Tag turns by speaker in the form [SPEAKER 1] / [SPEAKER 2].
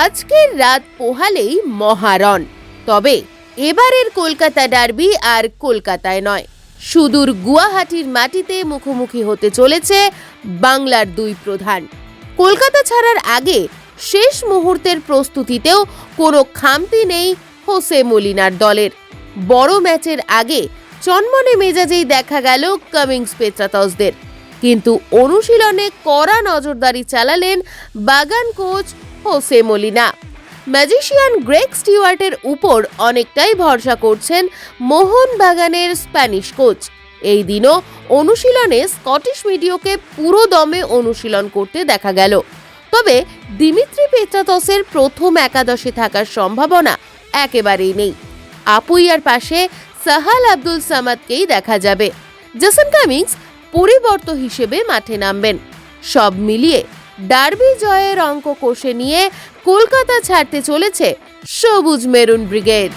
[SPEAKER 1] আজকের রাত পোহালেই মহারণ। তবে এবারের কলকাতা ডার্বি আর কলকাতায় নয়। সুদূর গুয়াহাটির মাটিতে মুখোমুখি হতে চলেছে বাংলার দুই প্রধান। কলকাতা ছাড়ার আগে শেষ মুহূর্তের প্রস্তুতিতেও কোনো খামতি নেই হোসে মলিনার দলের। বড় ম্যাচের আগে চনমনে মেজাজেই দেখা গেল কামিংস পেত্রাতসদের কিন্তু অনুশীলনে কড়া নজরদারি চালালেন Bagan coach Jose Molina. Magician Greg স্টিওয়ার্টের উপর অনেকটাই ভরসা করছেন মোহন বাগানের স্প্যানিশ কোচ। এই দিনও অনুশীলনে স্কটিশ মিডিওকে পুরো দমে অনুশীলন করতে দেখা গেল। তবে দিমিত্রি পেত্রাতসের প্রথম একাদশে থাকার সম্ভাবনা একেবারেই নেই। আপুইয়ার পাশে সাহাল আব্দুল সামাদকেই দেখা যাবে। জেসন কামিংস পরিবর্ত হিসেবে মাঠে নামবেন। সব মিলিয়ে ডার্বি জয়ের অঙ্ক কষে নিয়ে কলকাতা ছাড়তে চলেছে সবুজ মেরুন ব্রিগেড।